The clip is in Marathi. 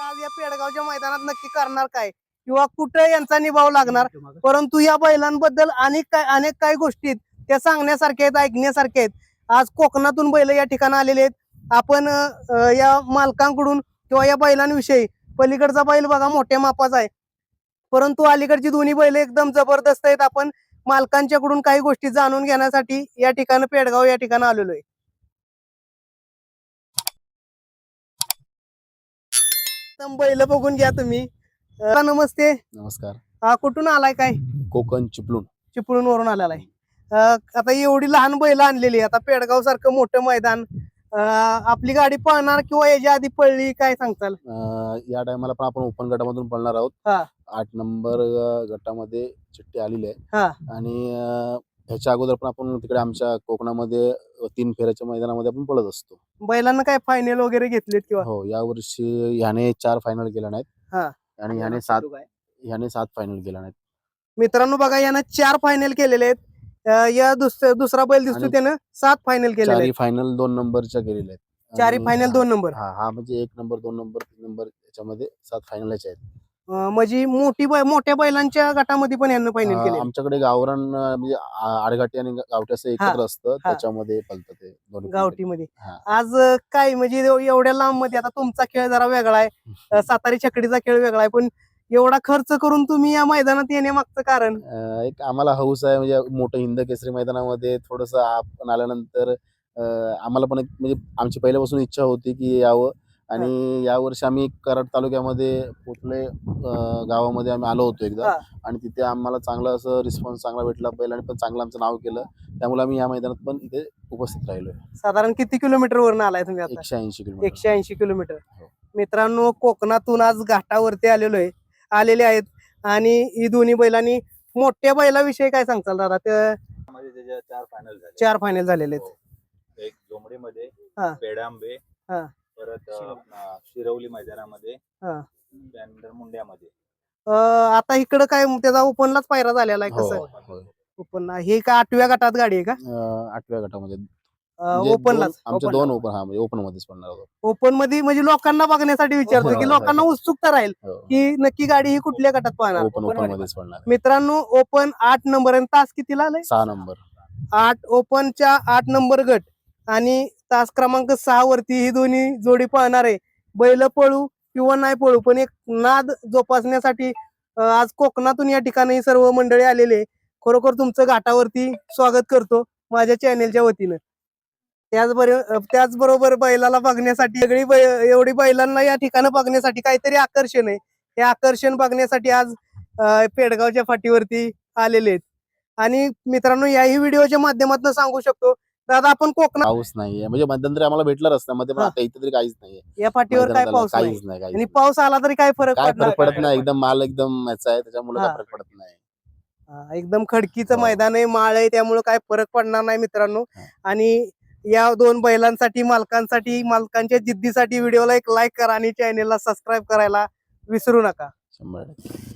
आज या पेडगावच्या मैदानात नक्की करणार काय? किंवा कुठे यांचा निभाव लागणार? परंतु या बैलांबद्दल अनेक काय अनेक काही गोष्टी आहेत, त्या सांगण्यासारख्या आहेत ऐकण्यासारख्या आहेत. आज कोकणातून बैल या ठिकाणी आलेले आहेत. आपण या मालकांकडून किंवा या बैलांविषयी पलीकडचा बैल बघा मोठ्या मापाचा आहे. परंतु अलीकडची दोन्ही बैल एकदम जबरदस्त आहेत. आपण मालकांच्याकडून काही गोष्टी जाणून घेण्यासाठी या ठिकाणी पेडगाव या ठिकाणी आलेलो आहे. एकदम बैल बघून घ्या तुम्ही. अं, नमस्ते. नमस्कार. हा कुठून आलाय काय? कोकण चिपळूण. चिपळूण वरून आलेला आहे अं, आता एवढी लहान बैल आणलेली आहे. आता पेडगाव सारखं मोठं मैदान अं, आपली गाडी पळणार किंवा याच्या आधी पळली काय सांगताल? अं, या टायमाला पण आपण ओपन गटामधून पळणार आहोत. हा. आठ नंबर अं, गटामध्ये चिठ्ठी आलेली हा. आहे आणि अं, ह्याच्या अगोदर पण आपण तिकडे आमच्या कोकणामध्ये तीन फेऱ्याच्या मैदानामध्ये आपण पळत असतो. बैलांना काय फायनल वगैरे घेतलेत किंवा? हो या वर्षी ह्याने चार फायनल केल्या नाहीत. हा. आणि ह्याने सात ह्याने सात फायनल केल्या नाहीत. मित्रांनो बघा यानं चार फायनल केलेले आहेत. अं, या दुस- दुसरा बैल दिसतो आणि त्यानं सात फायनल केलेले चारही आहेत फायनल दोन नंबरच्या केलेल्या आहेत. आणि फायनल दोन नंबर हा हा म्हणजे एक नंबर दोन नंबर तीन नंबर याच्यामध्ये सात फायनलचे आहेत. म्हणजे मोठी मोठ्या बैलांच्या गटामध्ये पण यांना फायनल केले आमच्याकडे गावरान म्हणजे आ- आडगाठी आणि गावठी असं एकत्र असतं. त्याच्यामध्ये पलतं ते गावठीमध्ये. आज काय म्हणजे एव- एवढ्या लांबमध्ये आता तुमचा खेळ जरा वेगळा आहे. सातारी छकडीचा खेळ वेगळा आहे पण एवढा खर्च करून तुम्ही या मैदानात येण्यामागचं कारण? एक आम्हाला हौस आहे म्हणजे मोठं हिंद केसरी मैदानामध्ये थोडस आपण आल्यानंतर आम्हाला पण एक म्हणजे आमची पहिल्यापासून इच्छा होती की यावं. आणि यावर्षी आम्ही कराड तालुक्यामध्ये पोटले अं, गावामध्ये आम्ही आलो होतो एकदा. हा. आणि तिथे आम्हाला चांगला असं रिस्पॉन्स चांगला भेटला. बैलाने पण चांगलं आमचं नाव केलं. त्यामुळे आम्ही या मैदानात पण इथे उपस्थित राहिलोय. साधारण किती किलोमीटर वरून आलाय तुम्ही आता? एकशे ऐंशी किलोमीटर. एकशे ऐंशी किलोमीटर. हो. मित्रांनो कोकणातून आज घाटावरती आलेलो आहे आलेले आहेत. आणि ही दोन्ही बैलांनी मोठ्या बैलाविषयी काय सांगताल दादा? ते मध्ये त्याच्या चार फायनल झाले. चार फायनल झालेले आहेत. हो. एक जोमडीमध्ये हा. पेडांबे हा. परत अं, शिरवली. मैदानामध्ये हा. त्यानंतर मुंड्यामध्ये. अं, आता इकडं काय त्याचा ओपनलाच पायरा झालेला आहे हो, कसं हो. ओपन हे का आठव्या गटात गाडी आहे का? अं, आठव्या गटामध्ये. म्हणजे ओपनलाच दोन- आमचे दोन ओपन हा म्हणजे ओपन मध्येच पडणार ओपनमध्ये म्हणजे लोकांना बघण्यासाठी विचारतो की हो, लोकांना उत्सुकता राहील हो. की नक्की गाडी ही कुठल्या गटात पाहणार? ओपन ओपन मध्येच पडणार आहे. मित्रांनो ओपन आठ नंबर आणि तास कितीला आलाय? सहा नंबर. आठ ओपनच्या आठ नंबर गट आणि तास क्रमांक सहा वरती ही दोन्ही जोडी पाहणार आहे. बैल पळू किंवा नाही पळू पण एक नाद जोपासण्यासाठी आज कोकणातून या ठिकाणी सर्व मंडळी आलेले खरोखर तुमचं घाटावरती स्वागत करतो माझ्या चॅनेलच्या वतीनं. त्याचबरोबर त्याचबरोबर बैलाला बघण्यासाठी सगळी बै एवढी बैलांना या ठिकाणी बघण्यासाठी काहीतरी आकर्षण आहे. हे आकर्षण बघण्यासाठी आज पेडगावच्या फाटीवरती आलेले आहेत. आणि मित्रांनो याही व्हिडिओच्या माध्यमातून सांगू शकतो दादा आपण कोकणात पाऊस नाहीये म्हणजे मध्यंतरी आम्हाला भेटला रस्त्यामध्ये पण हा. आता इथे तरी काहीच नाहीये या फाटीवर काय पाऊस नाही काहीच नाही काहीच आणि नाही. पाऊस आला तरी काय फरक काय पडणार फरक पडत नाही एकदम माल एकदम याचा आहे त्याच्यामुळे हा. काय फरक पडत नाही हा, एकदम खडकीचं हो. मैदान आहे माळ आहे त्यामुळे काय फरक पडणार नाही मित्रांनो हा. आणि या दोन बैलांसाठी मालकांसाठी मालकांच्या जिद्दीसाठी व्हिडिओला एक लाईक करा आणि चॅनेलला सबस्क्राईब करायला विसरू नका शंभर टक्के